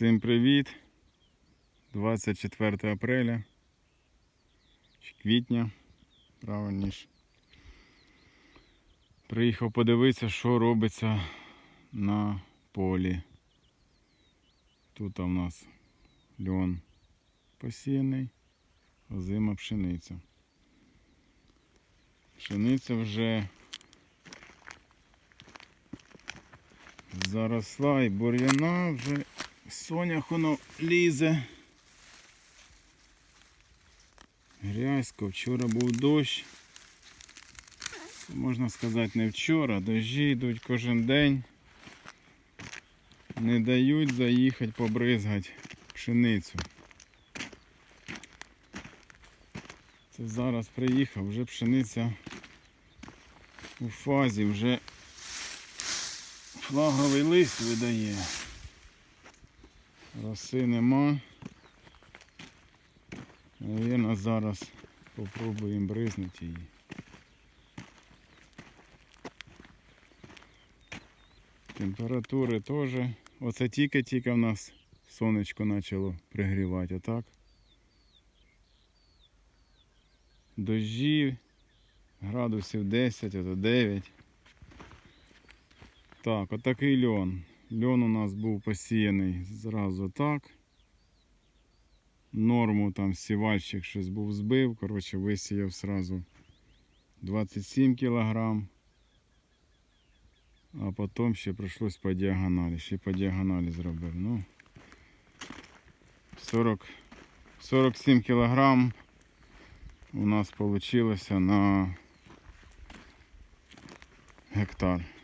Всім привіт! 24 апреля чи квітня, правильніше. Приїхав подивитися, що робиться на полі. Тут у нас льон посіяний, озима пшениця. Пшениця вже заросла і бур'яна вже сонях воно лізе. Грязько, вчора був дощ. Можна сказати, не вчора, дощі йдуть кожен день. Не дають заїхати побризгати пшеницю. Це зараз приїхав, вже пшениця у фазі, вже флаговий лист видає. Роси нема. Навірно, зараз попробуємо бризнути її. Температури теж. Оце тільки-тільки в нас сонечко почало пригрівати, отак. Дожі градусів 10, а то 9. Так, отакий льон. Льон у нас був посіяний зразу так. Норму там сівальщик щось був збив. Коротше, висіяв зразу 27 кг. А потім ще прийшлось по діагоналі. Ще по діагоналі зробив. Ну, 40, 47 кг у нас вийшло на гектар.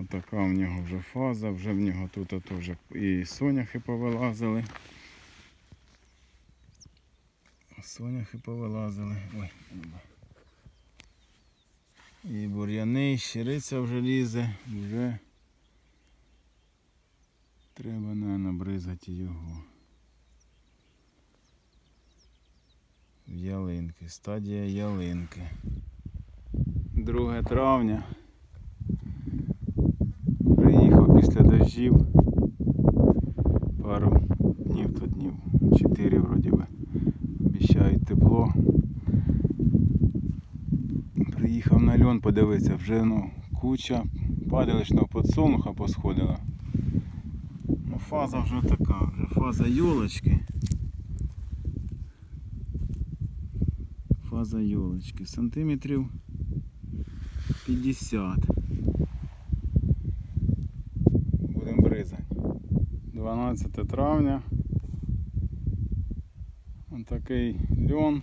Отака в нього вже фаза, вже в нього тут теж і соняхи повилазили. Соняхи повилазили. Ой, і бур'яни, і щириця вже лізе, вже треба, наверное, бризати його. В ялинки, стадія ялинки. 2 травня. Приїхав після дощів. Пару днів тут днів. Чотири вроді би. Обіщають тепло. Приїхав на льон подивитися, вже ну, куча падаличного подсолнуха посходила. Ну, фаза вже така, вже фаза йолочки. Фаза йолочки. Сантиметрів 50. 12 травня. Ось такий льон.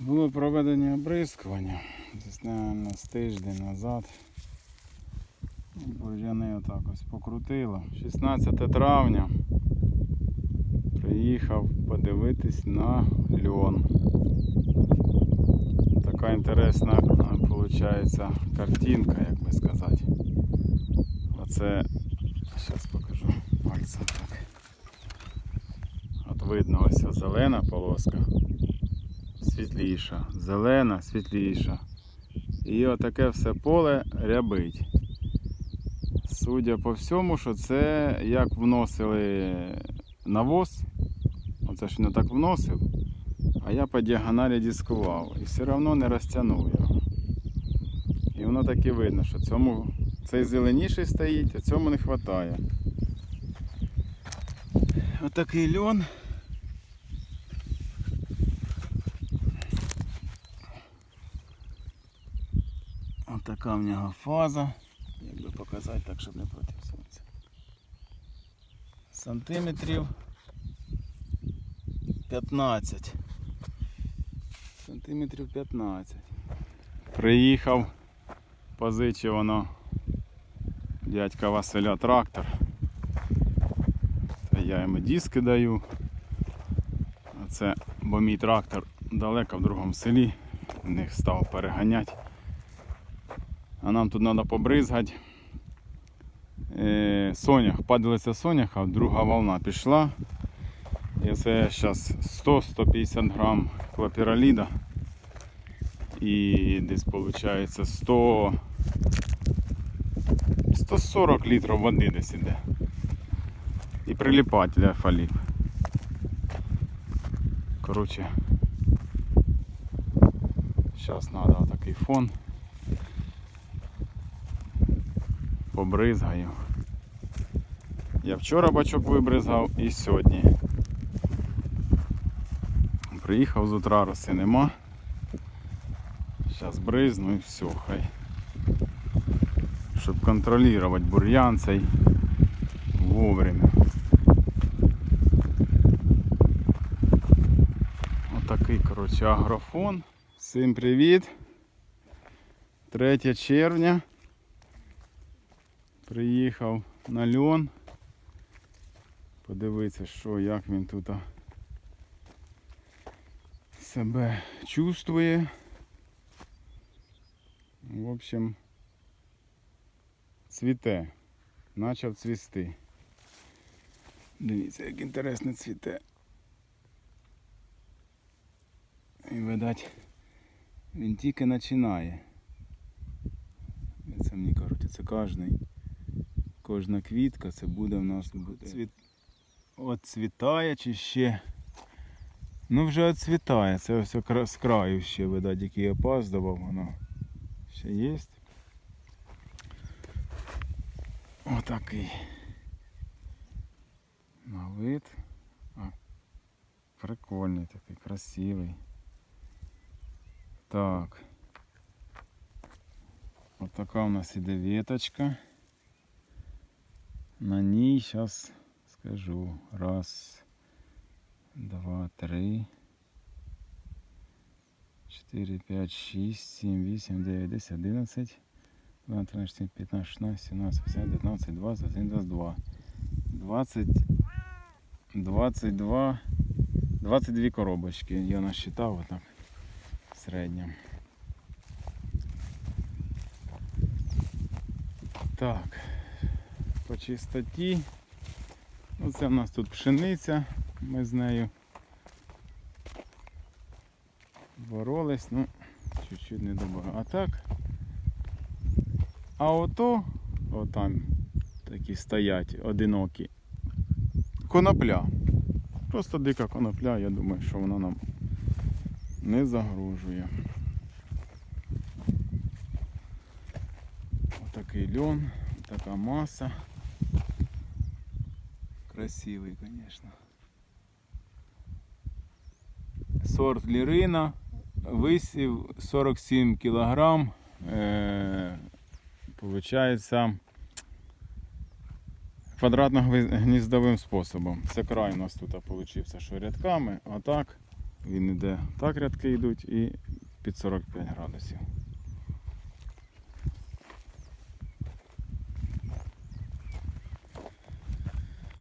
Було проведення оприскування. Десь, наверное, з тиждень назад. Бур'яни отак ось покрутило. 16 травня приїхав подивитись на льон. Така інтересна виходить картинка, як би сказати. Оце зараз покажу пальцем так. От видно ось зелена полоска, світліша, зелена, світліша. І отаке все поле рябить. Судя по всьому, що це як вносили навоз, оце ж не так вносив, а я по діагоналі дискував і все одно не розтягнув його. І воно так і видно, що цьому цей зеленіший стоїть, а цьому не вистачає. Отакий льон. Отака в нього фаза. Як би показати так, щоб не проти сонця. Сантиметрів 15. Сантиметрів 15. Приїхав, позичив воно дядька Василя трактор. Та я йому диски даю. А це, бо мій трактор далеко в другому селі. В них став переганяти. А нам тут треба побризгати. Е, сонях, падалиця соняха, друга волна пішла. І це зараз 100-150 грам клопіроліда. І десь виходить 100 140 літрів води десь іде. І прилипателя фалів. Коротше. Зараз треба такий фон. Побризгаю. Я вчора бачок вибризгав і сьогодні. Приїхав з утра, роси нема. Зараз бризну і все, хай. Щоб контролювати бур'ян цей вовремя. Отакий, коротше, агрофон. Всім привіт. 3 червня. Приїхав на льон. Подивитися, що, як він тут себе чувствує. В общем, цвіте. Почав цвісти. Дивіться, як інтересно цвіте. І видать, він тільки починає. Це мені кажуть, це кожний, кожна квітка, це буде в нас буде. Цвіт... От цвітає чи ще. Ну вже оцвітає, це ось з краю ще, видать, який опаздував, воно ще є. Отакий. На вид. А, прикольний такий, красивий. Так. От така у нас іде веточка. На ній зараз скажу. Раз, два, три. 4, 5, 6, 7, 8, 9, 10, 11, 12, 13, 14, 15, 16, 17, 18, 19, 20, 21, 22. 20, 22, 22 коробочки. Я насчитав отак в середньому. Так, по чистоті. Ну, це в нас тут пшениця. Ми з нею боролись, ну, чуть-чуть не добавили. А так. А ото, отам такі стоять одинокі. Конопля. Просто дика конопля, я думаю, що вона нам не загрожує. Отакий льон, така маса. Красивий, звісно. Сорт лірина, висів 47 кілограм. Е, Получається квадратно-гніздовим способом. Це край у нас тут вийшов, що рядками, а так він іде. Так рядки йдуть і під 45 градусів.